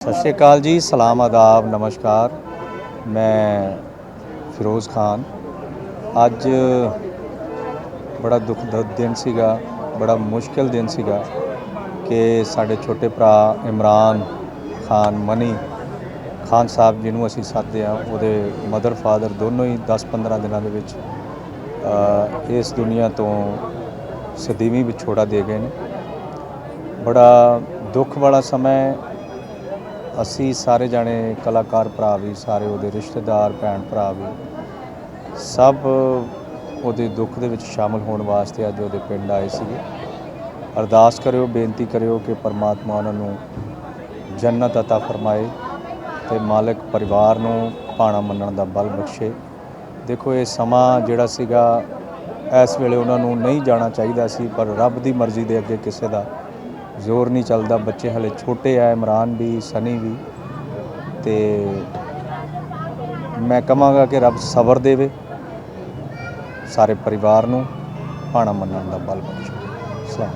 ਸਤਿ ਸ਼੍ਰੀ ਅਕਾਲ ਜੀ, ਸਲਾਮ ਆਦਾਬ, ਨਮਸਕਾਰ। ਮੈਂ ਫਿਰੋਜ਼ ਖਾਨ। ਅੱਜ ਬੜਾ ਦੁਖਦ ਦਿਨ ਸੀਗਾ, ਬੜਾ ਮੁਸ਼ਕਿਲ ਦਿਨ ਸੀਗਾ ਕਿ ਸਾਡੇ ਛੋਟੇ ਭਰਾ ਇਮਰਾਨ ਖਾਨ, ਮਨੀ ਖਾਨ ਸਾਹਿਬ ਜਿਹਨੂੰ ਅਸੀਂ ਸੱਦਦੇ ਆ ਉਹਦੇ ਮਦਰ ਫਾਦਰ ਦੋਨੋਂ ਹੀ 10-15 ਦਿਨਾਂ ਦੇ ਵਿੱਚ ਇਸ ਦੁਨੀਆ ਤੋਂ ਸਦੀਵੀ ਵਿਛੋੜਾ ਦੇ ਗਏ ਨੇ। ਬੜਾ ਦੁੱਖ ਵਾਲਾ ਸਮਾਂ ਅਸੀਂ ਸਾਰੇ ਜਾਣੇ ਕਲਾਕਾਰ ਭਰਾ ਵੀ ਸਾਰੇ ਉਹਦੇ ਰਿਸ਼ਤੇਦਾਰ ਭੈਣ ਭਰਾ ਵੀ ਸਭ ਉਹਦੇ ਦੁੱਖ ਦੇ ਵਿੱਚ ਸ਼ਾਮਲ ਹੋਣ ਵਾਸਤੇ ਅੱਜ ਉਹਦੇ ਪਿੰਡ ਆਏ ਸੀਗੇ ਅਰਦਾਸ ਕਰਿਓ ਬੇਨਤੀ ਕਰਿਓ ਕਿ ਪਰਮਾਤਮਾ ਉਹਨਾਂ ਨੂੰ ਜੰਨਤ عطا ਫਰਮਾਏ ਤੇ ਮਾਲਕ ਪਰਿਵਾਰ ਨੂੰ ਭਾਣਾ ਮੰਨਣ ਦਾ ਬਲ ਬਖਸ਼ੇ ਦੇਖੋ ਇਹ ਸਮਾਂ ਜਿਹੜਾ ਸੀਗਾ ਇਸ ਵੇਲੇ ਉਹਨਾਂ ਨੂੰ ਨਹੀਂ ਜਾਣਾ ਚਾਹੀਦਾ ਸੀ ਪਰ ਰੱਬ ਦੀ ਮਰਜ਼ੀ ਦੇ ਅੱਗੇ ਕਿਸੇ ਦਾ ਜ਼ੋਰ ਨਹੀਂ ਚੱਲਦਾ, ਬੱਚੇ ਹਲੇ ਛੋਟੇ ਆ, ਇਮਰਾਨ ਵੀ, ਸਨੀ ਵੀ। ਤੇ ਮੈਂ ਕਹਾਂਗਾ ਕਿ ਰੱਬ ਸਬਰ ਦੇਵੇ, ਸਾਰੇ ਪਰਿਵਾਰ ਨੂੰ, ਭਾਣਾ ਮੰਨਣ ਦਾ ਬਲ ਬਖਸ਼ੇ। ਸਲਾਮ